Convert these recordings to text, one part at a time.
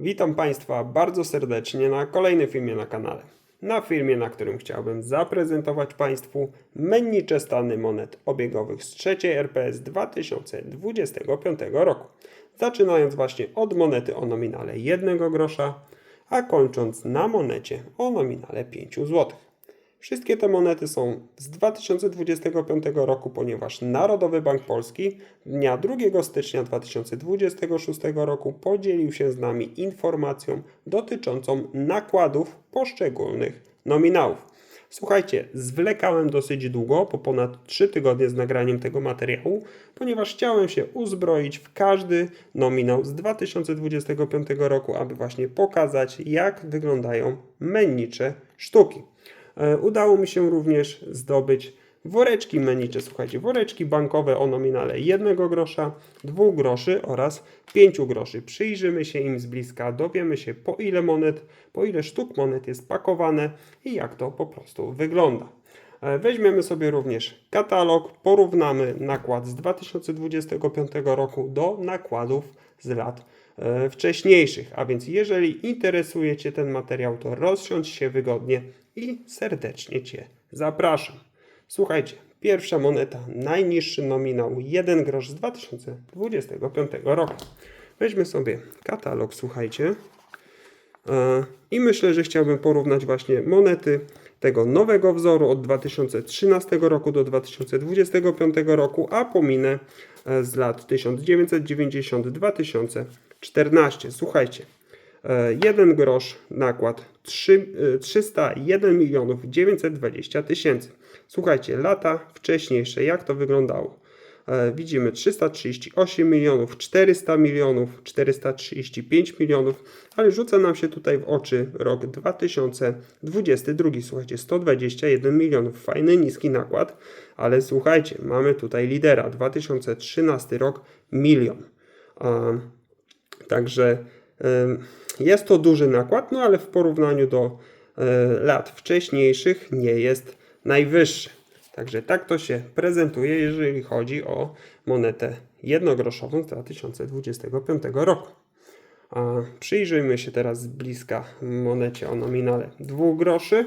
Witam Państwa bardzo serdecznie na kolejnym filmie na kanale. Na filmie, na którym chciałbym zaprezentować Państwu mennicze stany monet obiegowych z trzeciej RPS 2025 roku. Zaczynając właśnie od monety o nominale 1 grosza, a kończąc na monecie o nominale 5 zł. Wszystkie te monety są z 2025 roku, ponieważ Narodowy Bank Polski dnia 2 stycznia 2026 roku podzielił się z nami informacją dotyczącą nakładów poszczególnych nominałów. Słuchajcie, zwlekałem dosyć długo, po ponad 3 tygodnie z nagraniem tego materiału, ponieważ chciałem się uzbroić w każdy nominał z 2025 roku, aby właśnie pokazać, jak wyglądają mennicze sztuki. E, Udało mi się również zdobyć woreczki menicze, słuchajcie, woreczki bankowe o nominale 1 grosza, 2 groszy oraz 5 groszy. Przyjrzymy się im z bliska, dowiemy się po ile monet, po ile sztuk monet jest pakowane i jak to po prostu wygląda. E, Weźmiemy sobie również katalog, porównamy nakład z 2025 roku do nakładów z lat e, wcześniejszych. A więc jeżeli interesuje Cię ten materiał, to rozsiądź się wygodnie i serdecznie Cię zapraszam. Słuchajcie, pierwsza moneta, najniższy nominał 1 grosz z 2025 roku. Weźmy sobie katalog, słuchajcie. E, I myślę, że chciałbym porównać właśnie monety tego nowego wzoru od 2013 roku do 2025 roku, a pominę e, z lat 1990-2014. Słuchajcie, 1 grosz nakład 3, e, 301 milionów 920 tysięcy. Słuchajcie, lata wcześniejsze, jak to wyglądało? E, Widzimy 338 milionów, 400 milionów, 435 milionów, ale rzuca nam się tutaj w oczy rok 2022. Słuchajcie, 121 milionów. Fajny, niski nakład, ale słuchajcie, mamy tutaj lidera. 2013 rok milion. E, Także e, jest to duży nakład, no ale w porównaniu do e, lat wcześniejszych nie jest najwyższy. Także tak to się prezentuje, jeżeli chodzi o monetę jednogroszową z 2025 roku. A przyjrzyjmy się teraz z bliska monecie o nominale 2 groszy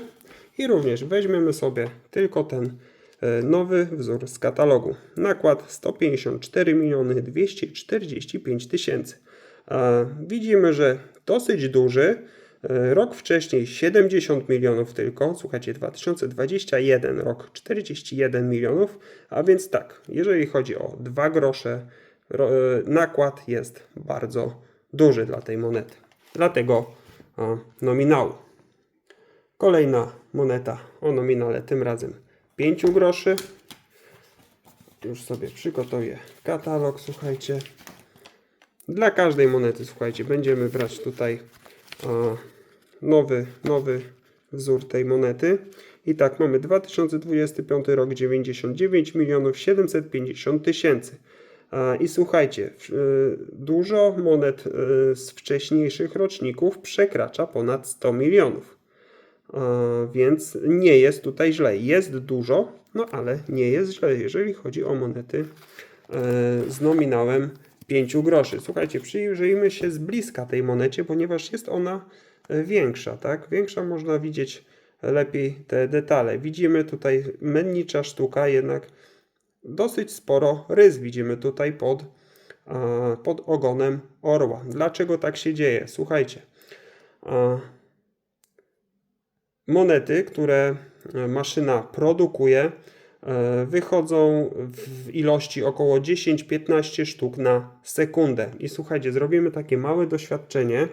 i również weźmiemy sobie tylko ten e, nowy wzór z katalogu. Nakład 154 miliony 245 tysięcy. Widzimy, że dosyć duży. E, Rok wcześniej 70 milionów tylko, słuchajcie, 2021 rok 41 milionów, a więc tak, jeżeli chodzi o 2 grosze, ro- e, nakład jest bardzo duży dla tej monety, dla tego nominału. Kolejna moneta o nominale, tym razem 5 groszy. Już sobie przygotuję katalog, słuchajcie. Dla każdej monety, słuchajcie, będziemy brać tutaj a, nowy, nowy wzór tej monety. I tak, mamy 2025 rok 99 milionów 750 tysięcy. A, I słuchajcie, y, dużo monet z wcześniejszych roczników przekracza ponad 100 milionów. Więc nie jest tutaj źle. Jest dużo, no ale nie jest źle, jeżeli chodzi o monety e, z nominałem 5 groszy. Słuchajcie, przyjrzyjmy się z bliska tej monecie, ponieważ jest ona e, większa, tak? Większa można widzieć lepiej te detale. Widzimy tutaj mennicza sztuka, jednak dosyć sporo rys widzimy tutaj pod, pod ogonem orła. Dlaczego tak się dzieje? Słuchajcie. Monety, które e, maszyna produkuje, wychodzą w ilości około 10-15 sztuk na sekundę. I słuchajcie, zrobimy takie małe doświadczenie,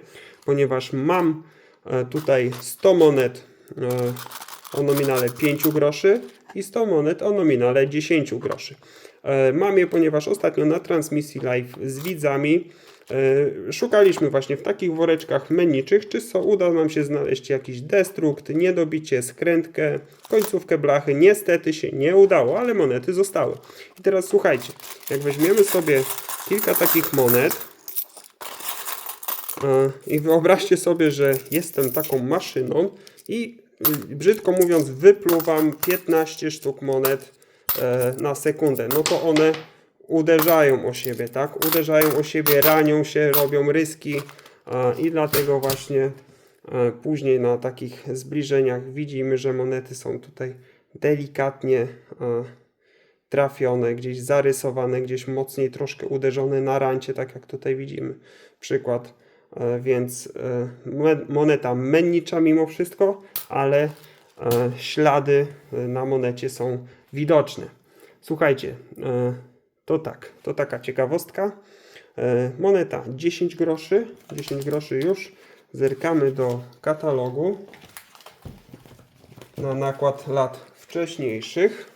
ponieważ mam e, tutaj 100 monet e, o nominale 5 groszy i 100 monet o nominale 10 groszy. E, Mam je, ponieważ ostatnio na transmisji live z widzami e, szukaliśmy właśnie w takich woreczkach meniczych, czy co uda nam się znaleźć jakiś destrukt, niedobicie, skrętkę, końcówkę blachy. Niestety się nie udało, ale monety zostały. I teraz słuchajcie, jak weźmiemy sobie kilka takich monet, E, I wyobraźcie sobie, że jestem taką maszyną i y, brzydko mówiąc wypluwam 15 sztuk monet e, na sekundę. No to one uderzają o siebie, tak? Uderzają o siebie, ranią się, robią ryski. I dlatego właśnie e, później na takich zbliżeniach widzimy, że monety są tutaj delikatnie e, trafione, gdzieś zarysowane, gdzieś mocniej troszkę uderzone na rancie, tak jak tutaj widzimy przykład. E, Więc moneta mennicza mimo wszystko, ale ślady na monecie są widoczne. Słuchajcie, to tak, to taka ciekawostka. E, Moneta 10 groszy, 10 groszy już. Zerkamy do katalogu na nakład lat wcześniejszych.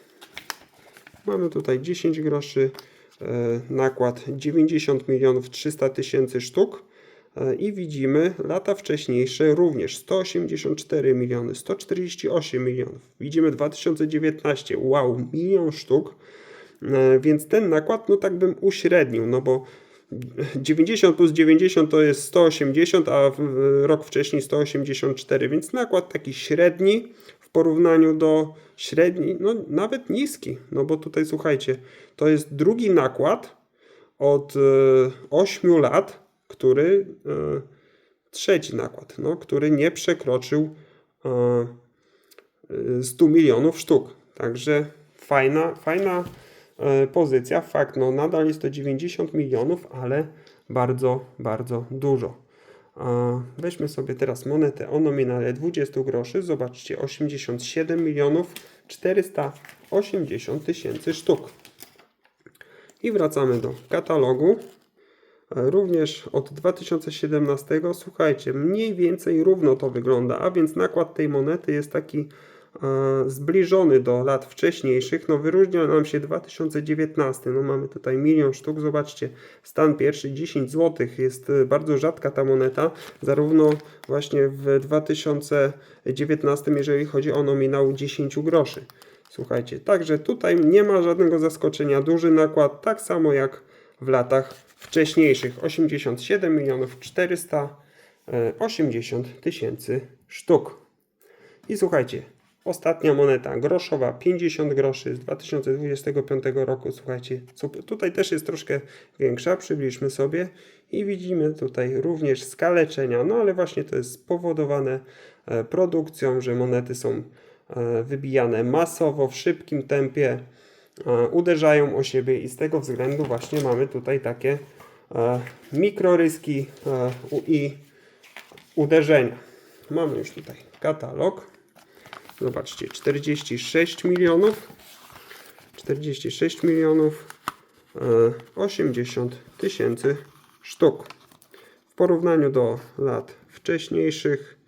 Mamy tutaj 10 groszy, e, nakład 90 milionów 300 tysięcy sztuk e, i widzimy lata wcześniejsze również 184 miliony, 148 milionów. Widzimy 2019, wow, milion sztuk, więc ten nakład no tak bym uśrednił, no bo 90 plus 90 to jest 180, a rok wcześniej 184, więc nakład taki średni w porównaniu do średni, no nawet niski, no bo tutaj słuchajcie, to jest drugi nakład od e, 8 lat, który e, trzeci nakład, no, który nie przekroczył e, e, 100 milionów sztuk. Także fajna, fajna e, pozycja. Fakt, no nadal jest to 90 milionów, ale bardzo, bardzo dużo. Weźmy sobie teraz monetę o nominale 20 groszy. Zobaczcie, 87 milionów 480 tysięcy sztuk. I wracamy do katalogu. E, Również od 2017, słuchajcie, mniej więcej równo to wygląda, a więc nakład tej monety jest taki e, zbliżony do lat wcześniejszych. No wyróżnia nam się 2019, no mamy tutaj milion sztuk, zobaczcie, stan pierwszy 10 zł, jest e, bardzo rzadka ta moneta, zarówno właśnie w 2019, jeżeli chodzi o nominał 10 groszy. Słuchajcie, także tutaj nie ma żadnego zaskoczenia, duży nakład, tak samo jak w latach wcześniejszych 87 milionów 480 tysięcy sztuk. I słuchajcie, ostatnia moneta groszowa 50 groszy z 2025 roku. Słuchajcie, tutaj też jest troszkę większa, przybliżmy sobie i widzimy tutaj również skaleczenia, no ale właśnie to jest spowodowane e, produkcją, że monety są e, wybijane masowo, w szybkim tempie, e, uderzają o siebie i z tego względu właśnie mamy tutaj takie mikroryski i uderzenia. Mamy już tutaj katalog. Zobaczcie, 46 milionów, 46 milionów, e, 80 tysięcy sztuk. W porównaniu do lat wcześniejszych,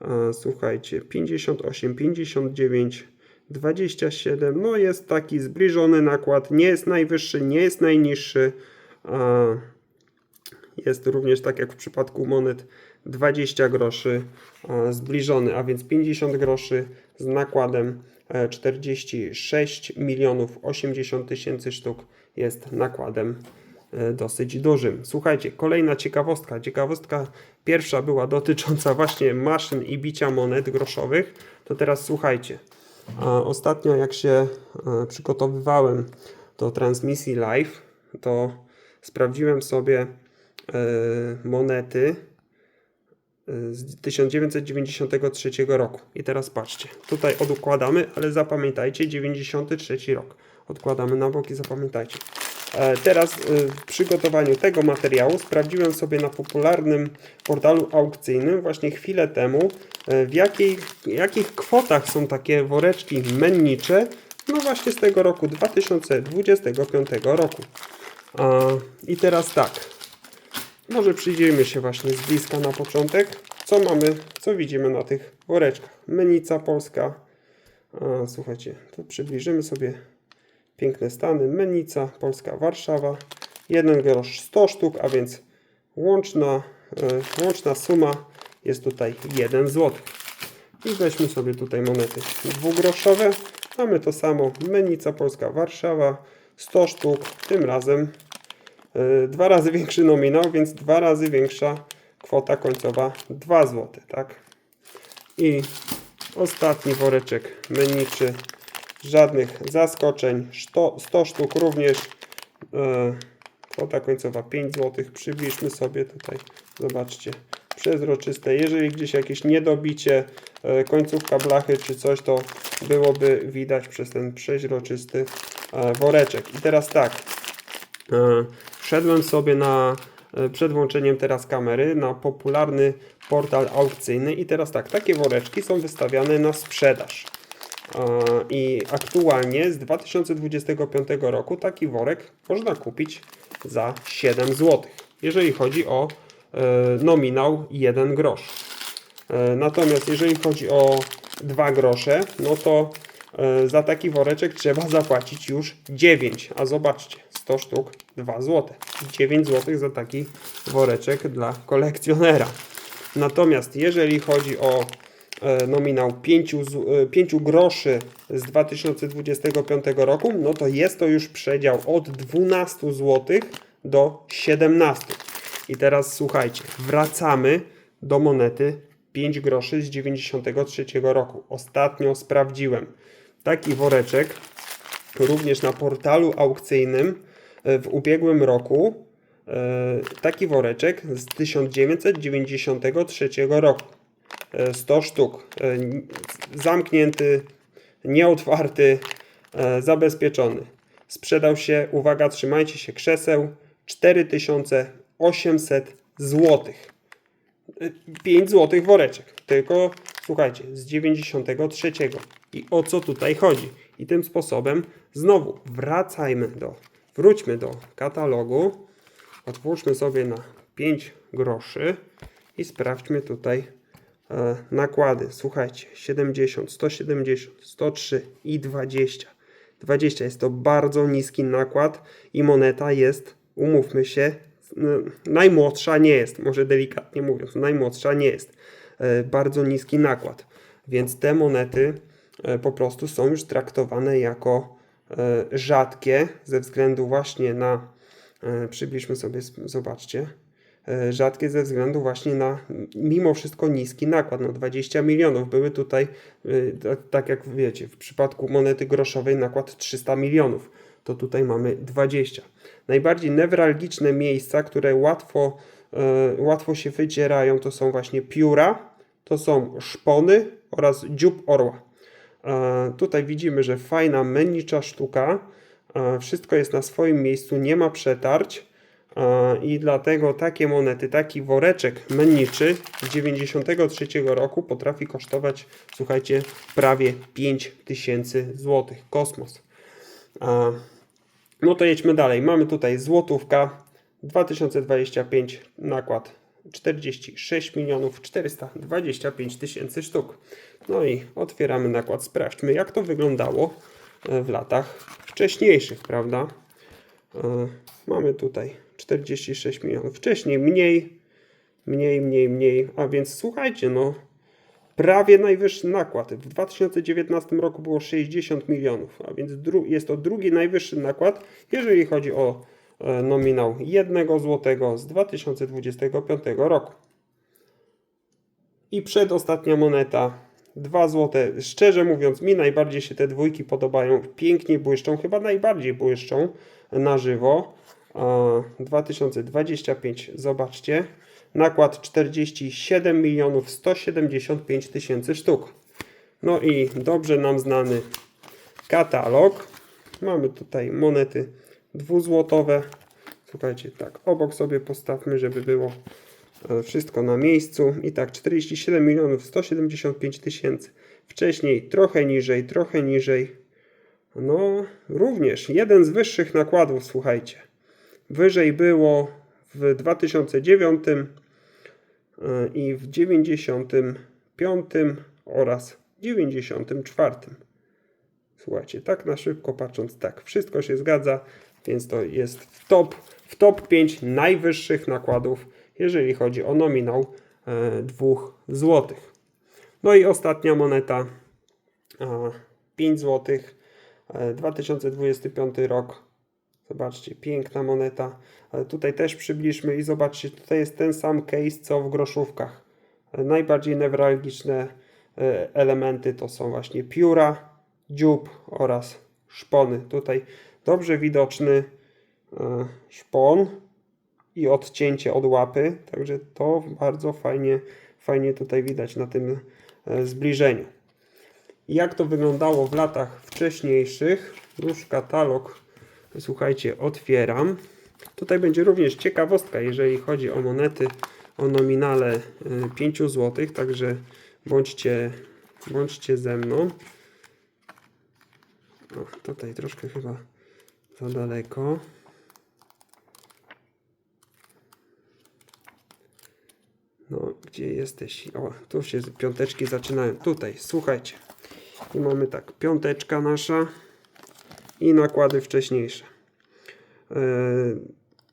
e, słuchajcie, 58, 59, 27, no jest taki zbliżony nakład, nie jest najwyższy, nie jest najniższy. E, jest również tak jak w przypadku monet 20 groszy e, zbliżony, a więc 50 groszy z nakładem e, 46 milionów 80 tysięcy sztuk jest nakładem e, dosyć dużym. Słuchajcie, kolejna ciekawostka. Ciekawostka pierwsza była dotycząca właśnie maszyn i bicia monet groszowych. To teraz słuchajcie. Ostatnio jak się e, przygotowywałem do transmisji live, to sprawdziłem sobie e, monety e, z 1993 roku. I teraz patrzcie, tutaj odkładamy, ale zapamiętajcie, 93 rok. Odkładamy na bok i zapamiętajcie. E, Teraz e, w przygotowaniu tego materiału sprawdziłem sobie na popularnym portalu aukcyjnym właśnie chwilę temu, e, w jakiej, jakich kwotach są takie woreczki mennicze, no właśnie z tego roku 2025 roku. I teraz tak, może przyjrzyjmy się właśnie z bliska na początek, co mamy, co widzimy na tych woreczkach. Menica polska, a, słuchajcie, to przybliżymy sobie piękne stany. Menica polska, Warszawa, 1 grosz 100 sztuk, a więc łączna, e, łączna suma jest tutaj 1 zł. I weźmy sobie tutaj monety dwugroszowe. Mamy to samo, Menica polska, Warszawa, 100 sztuk, tym razem dwa razy większy nominał, więc dwa razy większa kwota końcowa 2 zł, tak? I ostatni woreczek menniczy, żadnych zaskoczeń, 100, 100 sztuk również, e, kwota końcowa 5 zł, przybliżmy sobie tutaj Zobaczcie, przezroczyste. Jeżeli gdzieś jakieś niedobicie, e, końcówka blachy czy coś, to byłoby widać przez ten przeźroczysty woreczek. I teraz tak, wszedłem sobie na, e, przed włączeniem teraz kamery, na popularny portal aukcyjny i teraz tak, takie woreczki są wystawiane na sprzedaż. I aktualnie z 2025 roku taki worek można kupić za 7 zł, jeżeli chodzi o e, nominał 1 grosz. E, Natomiast jeżeli chodzi o 2 grosze, no to za taki woreczek trzeba zapłacić już 9. A zobaczcie, 100 sztuk 2 zł. 9 zł za taki woreczek dla kolekcjonera. Natomiast jeżeli chodzi o e, nominał 5, z- e, 5 groszy z 2025 roku, no to jest to już przedział od 12 zł do 17. I teraz słuchajcie, wracamy do monety 5 groszy z 93 roku. Ostatnio sprawdziłem. Taki woreczek również na portalu aukcyjnym w ubiegłym roku e, taki woreczek z 1993 roku. E, 100 sztuk. E, Zamknięty, nieotwarty, e, zabezpieczony. Sprzedał się, uwaga, trzymajcie się krzeseł, 4800 złotych. 5 zł woreczek. Tylko słuchajcie, z 93. I o co tutaj chodzi? I tym sposobem znowu wracajmy do, wróćmy do katalogu. Otwórzmy sobie na 5 groszy i sprawdźmy tutaj e, nakłady. Słuchajcie, 70, 170, 103 i 20. 20 jest to bardzo niski nakład i moneta jest, umówmy się, najmłodsza nie jest, może delikatnie mówiąc, najmłodsza nie jest. E, Bardzo niski nakład. Więc te monety e, po prostu są już traktowane jako rzadkie ze względu właśnie na, e, przybliżmy sobie, zobaczcie, e, rzadkie ze względu właśnie na mimo wszystko niski nakład, no 20 milionów. Były tutaj, ta- tak jak wiecie, w przypadku monety groszowej nakład 300 milionów, to tutaj mamy 20. Najbardziej newralgiczne miejsca, które łatwo, e, łatwo się wydzierają, to są właśnie pióra, to są szpony oraz dziób orła. E, Tutaj widzimy, że fajna mennicza sztuka. E, Wszystko jest na swoim miejscu, nie ma przetarć. E, I dlatego takie monety, taki woreczek menniczy z 93 roku potrafi kosztować, słuchajcie, prawie 5000 zł. Kosmos. No to jedźmy dalej. Mamy tutaj złotówka 2025 nakład 46 milionów 425 tysięcy sztuk. No i otwieramy nakład. Sprawdźmy jak to wyglądało e, w latach wcześniejszych, prawda? E, Mamy tutaj 46 milionów. Wcześniej mniej, mniej, mniej, mniej. A więc słuchajcie, no prawie najwyższy nakład. W 2019 roku było 60 milionów, a więc jest to drugi najwyższy nakład, jeżeli chodzi o e, nominał 1 zł z 2025 roku. I przedostatnia moneta 2 zł. Szczerze mówiąc, mi najbardziej się te dwójki podobają. Pięknie błyszczą, chyba najbardziej błyszczą na żywo. E, 2025, zobaczcie. Nakład 47 milionów 175 tysięcy sztuk. No i dobrze nam znany katalog. Mamy tutaj monety dwuzłotowe. Słuchajcie, tak, obok sobie postawmy, żeby było wszystko na miejscu. I tak, 47 milionów 175 tysięcy. Wcześniej trochę niżej, trochę niżej. No, również jeden z wyższych nakładów, słuchajcie. Wyżej było w 2009 e, i w 95 oraz 94. Słuchajcie, tak na szybko patrząc, tak, wszystko się zgadza, więc to jest top, w top 5 najwyższych nakładów, jeżeli chodzi o nominał e, 2 zł. No i ostatnia moneta, e, 5 zł, e, 2025 rok. Zobaczcie, piękna moneta. Ale tutaj też przybliżmy i zobaczcie, tutaj jest ten sam case co w groszówkach. E, Najbardziej newralgiczne e, elementy to są właśnie pióra, dziób oraz szpony. Tutaj dobrze widoczny e, szpon i odcięcie od łapy, także to bardzo fajnie, fajnie tutaj widać na tym e, zbliżeniu. Jak to wyglądało w latach wcześniejszych, już katalog, słuchajcie, otwieram. Tutaj będzie również ciekawostka, jeżeli chodzi o monety o nominale e, 5 zł, także bądźcie, bądźcie ze mną. O, tutaj troszkę chyba za daleko. No, gdzie jesteś? O, tu się piąteczki zaczynają. Tutaj, słuchajcie. I mamy tak, piąteczka nasza i nakłady wcześniejsze. E,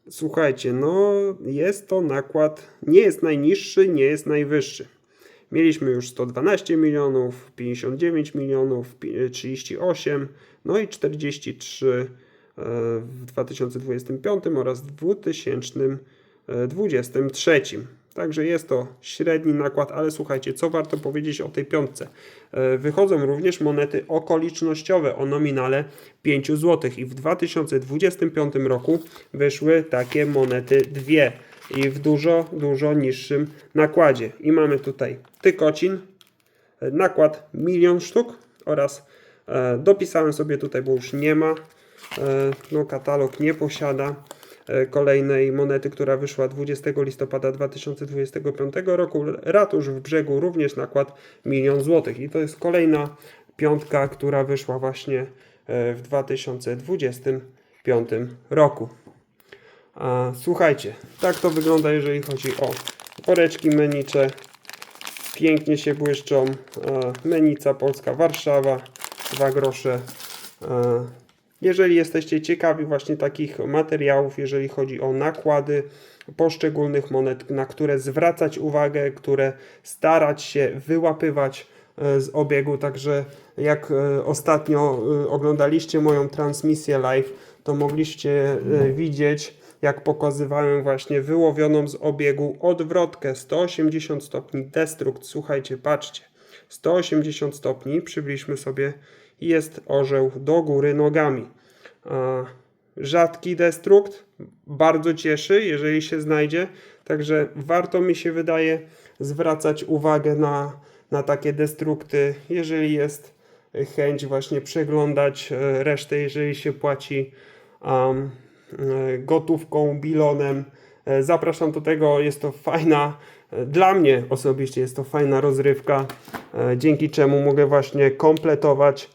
Słuchajcie, no jest to nakład, nie jest najniższy, nie jest najwyższy. Mieliśmy już 112 milionów, 59 milionów, pi- 38, no i 43 e, w 2025 oraz 2023. Także jest to średni nakład, ale słuchajcie, co warto powiedzieć o tej piątce? E, Wychodzą również monety okolicznościowe o nominale 5 zł i w 2025 roku wyszły takie monety dwie i w dużo, dużo niższym nakładzie. I mamy tutaj tykocin, e, nakład milion sztuk oraz e, dopisałem sobie tutaj, bo już nie ma, no katalog nie posiada kolejnej monety, która wyszła 20 listopada 2025 roku. Ratusz w brzegu również nakład milion złotych i to jest kolejna piątka, która wyszła właśnie e, w 2025 roku. A, słuchajcie, tak to wygląda, jeżeli chodzi o woreczki menicze. Pięknie się błyszczą. E, menica Polska Warszawa, 2 grosze. E, jeżeli jesteście ciekawi właśnie takich materiałów, jeżeli chodzi o nakłady poszczególnych monet, na które zwracać uwagę, które starać się wyłapywać e, z obiegu, także jak e, ostatnio e, oglądaliście moją transmisję live, to mogliście e, widzieć, jak pokazywałem właśnie wyłowioną z obiegu odwrotkę. 180 stopni destrukt. Słuchajcie, patrzcie, 180 stopni, przybliżmy sobie jest orzeł do góry nogami. Rzadki destrukt, bardzo cieszy, jeżeli się znajdzie, także warto mi się wydaje zwracać uwagę na, na takie destrukty, jeżeli jest chęć właśnie przeglądać e, resztę, jeżeli się płaci um, gotówką, bilonem. E, Zapraszam do tego, jest to fajna, dla mnie osobiście jest to fajna rozrywka, dzięki czemu mogę właśnie kompletować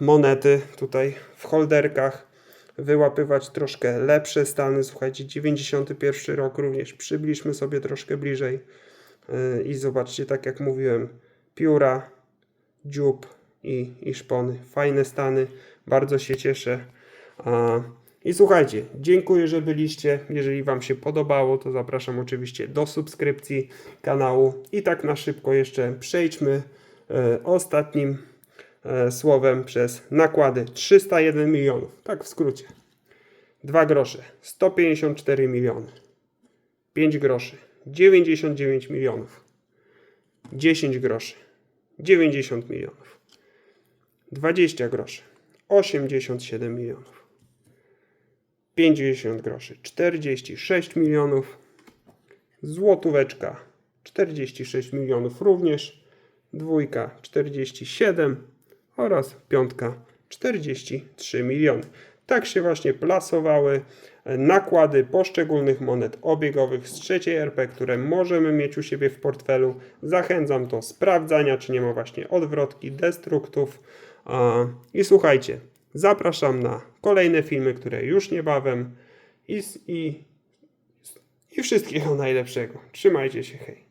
monety tutaj w holderkach, wyłapywać troszkę lepsze stany. Słuchajcie, 91 rok również przybliżmy sobie troszkę bliżej e, i zobaczcie, tak jak mówiłem, pióra, dziób i, i szpony. Fajne stany, bardzo się cieszę. I słuchajcie, dziękuję, że byliście. Jeżeli Wam się podobało, to zapraszam oczywiście do subskrypcji kanału. I tak na szybko jeszcze przejdźmy e, ostatnim e, słowem przez nakłady 301 milionów. Tak w skrócie. 2 grosze 154 miliony. 5 groszy 99 milionów. 10 groszy 90 milionów. 20 groszy 87 milionów. 50 groszy 46 milionów. Złotóweczka 46 milionów również. Dwójka 47 oraz piątka 43 miliony. Tak się właśnie plasowały e, nakłady poszczególnych monet obiegowych z trzeciej RP, które możemy mieć u siebie w portfelu. Zachęcam do sprawdzania, czy nie ma właśnie odwrotki, destruktów. I słuchajcie, zapraszam na kolejne filmy, które już niebawem i, i, i wszystkiego najlepszego. Trzymajcie się, hej.